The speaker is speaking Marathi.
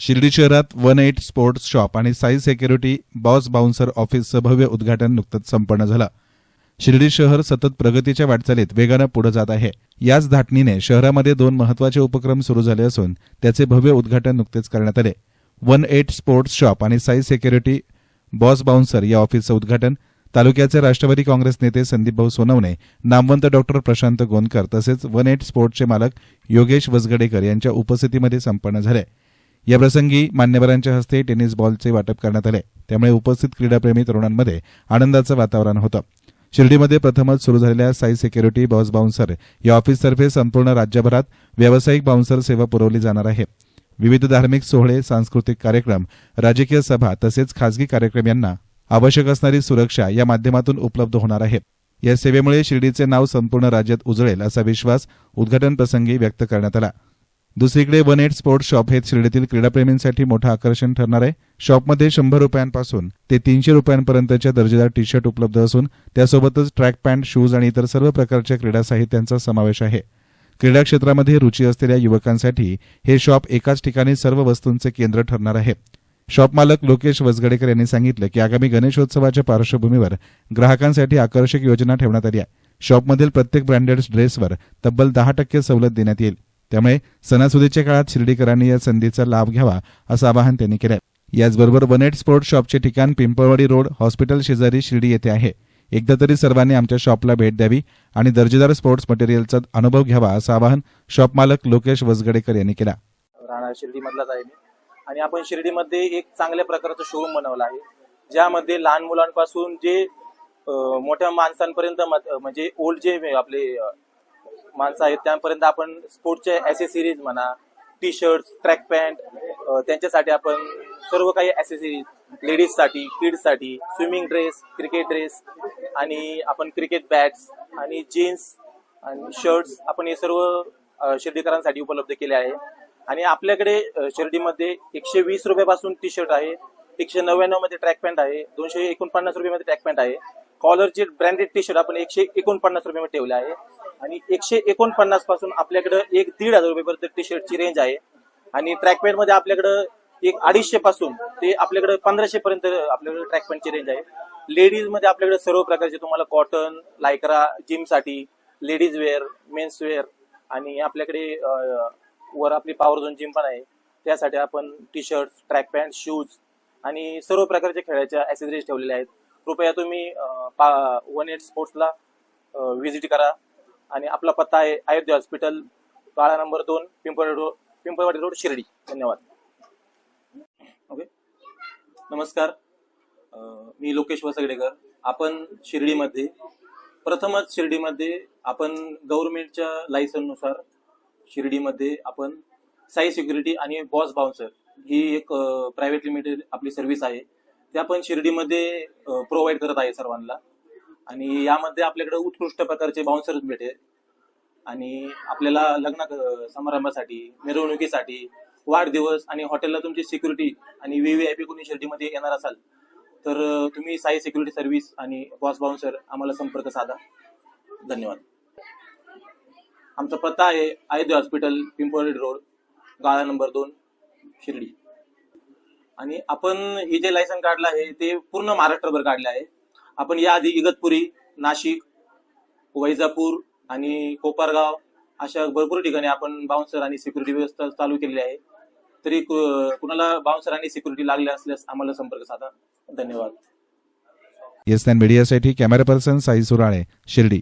शिर्डी शहरात वन एट स्पोर्ट्स शॉप आणि साई सेक्युरिटी बॉस बाउन्सर ऑफिसचं भव्य उद्घाटन नुकतंच संपन्न झालं. शिर्डी शहर सतत प्रगतीच्या वाटचालीत वेगानं पुढे जात आहे. याच धाटणीने शहरामध्ये दोन महत्त्वाचे उपक्रम सुरू झाले असून त्याचे भव्य उद्घाटन नुकतेच करण्यात आले. वन एट स्पोर्ट्स शॉप आणि साई सेक्युरिटी बॉस बाउन्सर या ऑफिसचं उद्घाटन तालुक्याचे राष्ट्रवादी काँग्रेस नेते संदीपभाऊ सोनवणे नामवंत डॉक्टर प्रशांत गोंदकर तसेच वन एट स्पोर्ट्सचे मालक योगेश वसगडेकर यांच्या उपस्थितीमध्ये संपन्न झाले. याप्रसंगी मान्यवरांच्या हस्ते टेनिस बॉलचे वाटप करण्यात आले. त्यामुळे उपस्थित क्रीडाप्रेमी तरुणांमध्ये आनंदाचं वातावरण होतं. शिर्डीमध्ये प्रथमच सुरू झालेल्या साई सेक्युरिटी बॉस बाउन्सर या ऑफिसतर्फे संपूर्ण राज्यभरात व्यावसायिक बाउन्सर सेवा पुरवली जाणार आहे. विविध धार्मिक सोहळे सांस्कृतिक कार्यक्रम राजकीय सभा तसेच खासगी कार्यक्रम यांना आवश्यक असणारी सुरक्षा या माध्यमातून उपलब्ध होणार आहे. या सेवेमुळे शिर्डीचे नाव संपूर्ण राज्यात उजळेल असा विश्वास उद्घाटन प्रसंगी व्यक्त करण्यात आला. दुसरीकडे वन एट स्पोर्ट्स शॉप हे शिर्डीतील क्रीडाप्रेमींसाठी मोठं आकर्षण ठरणार आहे. शॉपमध्ये शंभर रुपयांपासून ते तीनशे रुपयांपर्यंतच्या दर्जेदार टी शर्ट उपलब्ध असून त्यासोबतच ट्रॅक पॅन्ट शूज आणि इतर सर्व प्रकारच्या क्रीडा साहित्यांचा समावेश आहे. क्रीडा क्षेत्रामध्ये रुची असलेल्या युवकांसाठी हे शॉप एकाच ठिकाणी सर्व वस्तूंचे केंद्र ठरणार आहे. शॉप मालक लोकेश वसगडेकर यांनी सांगितलं की आगामी गणेशोत्सवाच्या पार्श्वभूमीवर ग्राहकांसाठी आकर्षक योजना ठेवण्यात आली आहे. शॉपमधील प्रत्येक ब्रँडेड ड्रेसवर तब्बल दहा टक्के सवलत देण्यात येईल. त्यामुळे सणासुदीच्या काळात शिर्डीकरांनी या संधीचा लाभ घ्यावा असं आवाहन त्यांनी केलं याचबरोबर वन एट स्पोर्ट्स शॉपचे ठिकाण पिंपळवाडी रोड हॉस्पिटल शेजारी शिर्डी येथे आहे. एकदा तरी सर्वांनी आमच्या शॉपला भेट द्यावी आणि दर्जेदार स्पोर्ट्स मटेरियलचा अनुभव घ्यावा असं आवाहन शॉप मालक लोकेश वसगडेकर यांनी केला. राहणार शिर्डीमधलाच आहे मी. आणि आपण शिर्डीमध्ये एक चांगल्या प्रकारचं शोरूम बनवलं आहे ज्यामध्ये लहान मुलांपासून जे मोठ्या माणसांपर्यंत म्हणजे ओल्ड जे आपले माणसं आहेत त्यापर्यंत आपण स्पोर्टचे ॲसेसरीज म्हणा टी शर्ट ट्रॅक पॅन्ट त्यांच्यासाठी आपण सर्व काही ॲसेसरीज लेडीजसाठी किड्ससाठी स्विमिंग ड्रेस क्रिकेट ड्रेस आणि आपण क्रिकेट बॅट्स आणि जीन्स आणि शर्ट्स आपण हे सर्व अ, शिर्डीकरांसाठी उपलब्ध केले आहे. आणि आपल्याकडे अ, शिर्डीमध्ये एकशे वीस रुपयापासून टी शर्ट आहे एकशे नव्याण्णवमध्ये ट्रॅक पॅन्ट आहे दोनशे एकोणपन्नास रुपयामध्ये ट्रॅक पॅन्ट आहे. कॉलरचे ब्रँडेड टी शर्ट आपण एकशे एकोणपन्नास रुपयामध्ये ठेवले आहे. आणि एकशे एकोणपन्नासपासून आपल्याकडे एक दीड हजार रुपयेपर्यंत टी शर्टची रेंज आहे. आणि ट्रॅक पॅन्टमध्ये आपल्याकडं एक अडीचशे पासून ते आपल्याकडे पंधराशे पर्यंत आपल्याकडे ट्रॅक पॅन्टची रेंज आहे. लेडीजमध्ये आपल्याकडे सर्व प्रकारचे तुम्हाला कॉटन लायक्रा जिमसाठी लेडीज वेअर मेन्स वेअर आणि आपल्याकडे वर आपली पॉवर झोन जिम पण आहे. त्यासाठी आपण T shirt track pant shoes आणि सर्व प्रकारच्या खेळाच्या ऍसेसरीज ठेवलेल्या आहेत. कृपया तुम्ही वन एट स्पोर्ट्सला व्हिजिट करा. आणि आपला पत्ता आहे अयोध्या हॉस्पिटल काळा नंबर दोन पिंपळवाडी रोड पिंपळवाडी रोड शिर्डी. धन्यवाद. ओके. नमस्कार. मी लोकेश वसगडेकर. आपण शिर्डीमध्ये प्रथमच शिर्डीमध्ये आपण गव्हर्नमेंटच्या लायसननुसार शिर्डीमध्ये आपण साई सिक्युरिटी आणि बॉस बाउन्सर ही एक प्रायव्हेट लिमिटेड आपली सर्व्हिस आहे. ते आपण शिर्डीमध्ये प्रोव्हाइड करत आहे सर्वांना. आणि यामध्ये आपल्याकडे उत्कृष्ट प्रकारचे बाउन्सर भेटेल. आणि आपल्याला लग्न क- समारंभासाठी मिरवणुकीसाठी वाढदिवस आणि हॉटेलला तुमची सिक्युरिटी आणि वी व्ही आय पी कोणी शिर्डीमध्ये येणार असाल तर तुम्ही साई सिक्युरिटी सर्व्हिस आणि बॉस बाउन्सर आम्हाला संपर्क साधा. धन्यवाद. आमचा पत्ता आहे अयोध्या हॉस्पिटल पिंपळवाडी रोड गाळा नंबर दोन शिर्डी. आणि आपण हे जे लायसन काढलं आहे ते पूर्ण महाराष्ट्रभर काढले आहे. आपण याआधी इगतपुरी नाशिक वैजापूर आणि कोपरगाव अशा भरपूर ठिकाणी आपण बाउन्सर आणि सिक्युरिटी व्यवस्था चालू केलेली आहे. तरी कुणाला बाउन्सर आणि सिक्युरिटी लागले असल्यास आम्हाला संपर्क साधा. धन्यवाद. येस मीडियासाठी कॅमेरा पर्सन साई सुराळे शिर्डी.